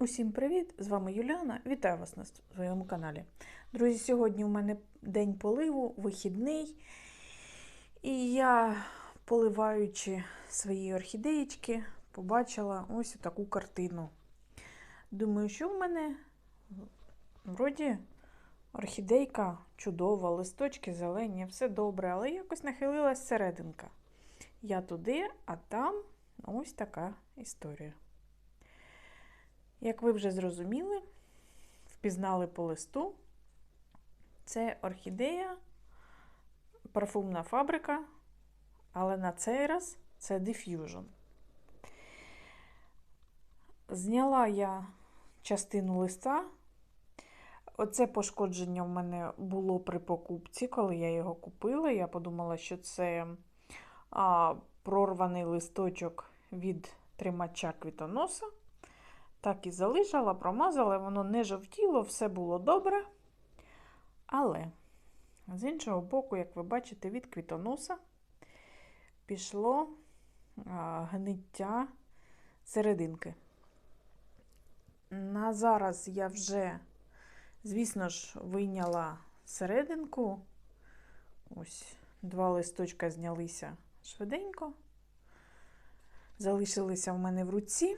Усім привіт! З вами Юліана. Вітаю вас на своєму каналі. Друзі, сьогодні у мене день поливу, вихідний. І я, поливаючи свої орхідеєчки, побачила ось таку картину. Думаю, що в мене вроді орхідейка чудова, листочки зелені, все добре, але якось нахилилась серединка. Я туди, а там ось така історія. Як ви вже зрозуміли, впізнали по листу, це орхідея, парфумна фабрика, але на цей раз це Diffusion. Зняла я частину листа. Оце пошкодження в мене було при покупці, коли я його купила. Я подумала, що це а, прорваний листочок від тримача квітоноса. Так і залишила, промазала, воно не жовтіло, все було добре. Але, з іншого боку, як ви бачите, від квітоноса пішло гниття серединки. На зараз я вже, звісно ж, вийняла серединку. Ось, два листочка знялися швиденько. Залишилися в мене в руці.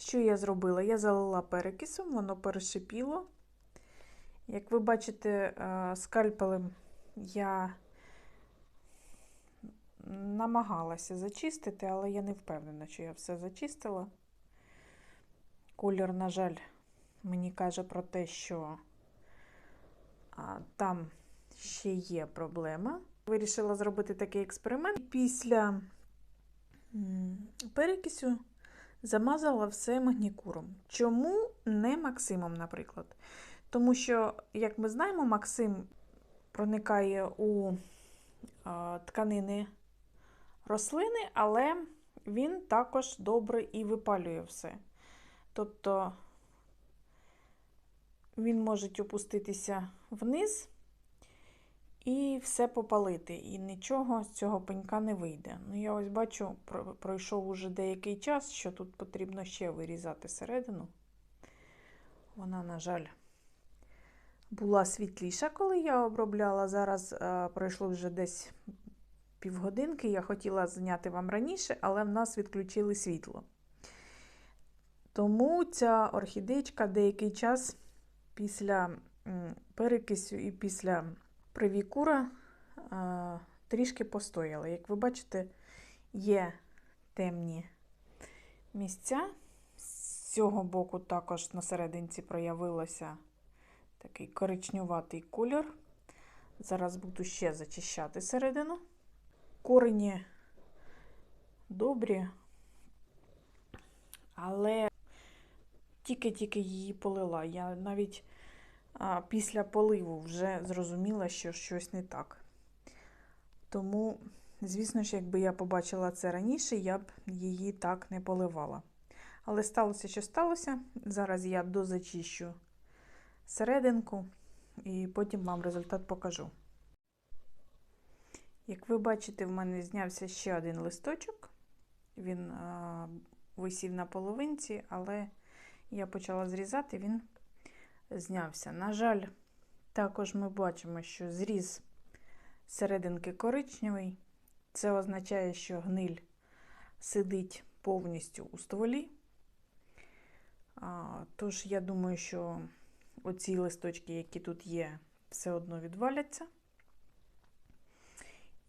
Що я зробила? Я залила перекисом, воно перешипіло. Як ви бачите, скальпелем я намагалася зачистити, але я не впевнена, що я все зачистила. Колір, на жаль, мені каже про те, що там ще є проблема. Вирішила зробити такий експеримент. Після перекисю замазала все магнікуром. Чому не Максимом, наприклад? Тому що, як ми знаємо, Максим проникає у тканини рослини, але він також добре і випалює все. Тобто він може опуститися вниз і все попалити. І нічого з цього пенька не вийде. Ну, я ось бачу, пройшов уже деякий час, що тут потрібно ще вирізати середину. Вона, на жаль, була світліша, коли я обробляла. Зараз а, пройшло вже десь півгодинки. Я хотіла зняти вам раніше, але в нас відключили світло. Тому ця орхідечка деякий час після перекисю і після привікура трішки постояла. Як ви бачите, є темні місця. З цього боку також на серединці проявилося такий коричнюватий колір. Зараз буду ще зачищати середину. Корені добрі, але тільки-тільки її полила. Я навіть після поливу вже зрозуміла, що щось не так. Тому, звісно ж, якби я побачила це раніше, я б її так не поливала. Але сталося, що сталося. Зараз я дозачищу серединку і потім вам результат покажу. Як ви бачите, в мене знявся ще один листочок. Він а, висів на половинці, але я почала зрізати, він знявся. На жаль, також ми бачимо, що зріз серединки коричневий. Це означає, що гниль сидить повністю у стволі. Тож, я думаю, що оці листочки, які тут є, все одно відваляться.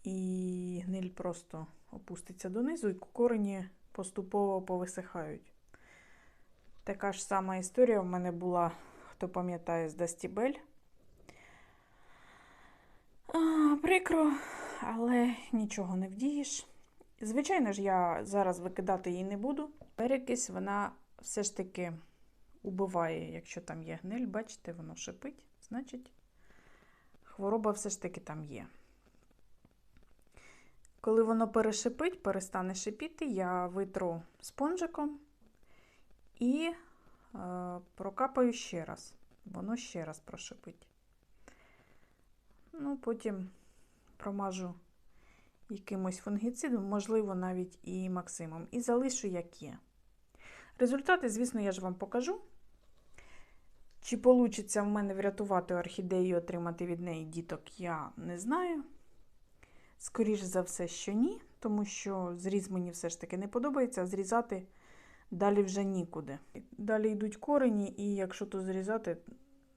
І гниль просто опуститься донизу, і корені поступово повисихають. Така ж сама історія в мене була, хто пам'ятає, з Дастібель. Прикро, але нічого не вдієш. Звичайно ж, я зараз викидати її не буду. Перекись вона все ж таки убиває, якщо там є гниль, бачите, воно шипить, значить, хвороба все ж таки там є. Коли воно перешипить, перестане шипіти, я витру спонжиком і прокапаю ще раз. Воно ще раз прошипить. Ну, Потім промажу якимось фунгіцидом, можливо, навіть і максимом. І залишу, як є. Результати, звісно, я ж вам покажу. Чи вийде в мене врятувати орхідею і отримати від неї діток, я не знаю. Скоріше за все, що ні, тому що зріз мені все ж таки не подобається, зрізати далі вже нікуди. Далі йдуть корені, і якщо то зрізати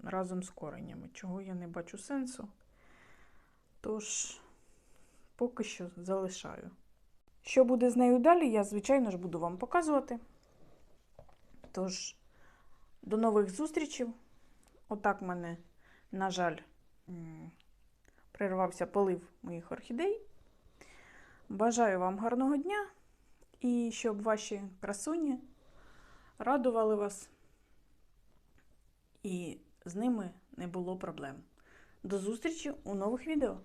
разом з коренями, чого я не бачу сенсу. Тож, поки що залишаю. Що буде з нею далі, я, звичайно ж, буду вам показувати. Тож, до нових зустрічей. Отак в мене, на жаль, прервався полив моїх орхідей. Бажаю вам гарного дня і щоб ваші красуні радували вас і з ними не було проблем. До зустрічі у нових відео!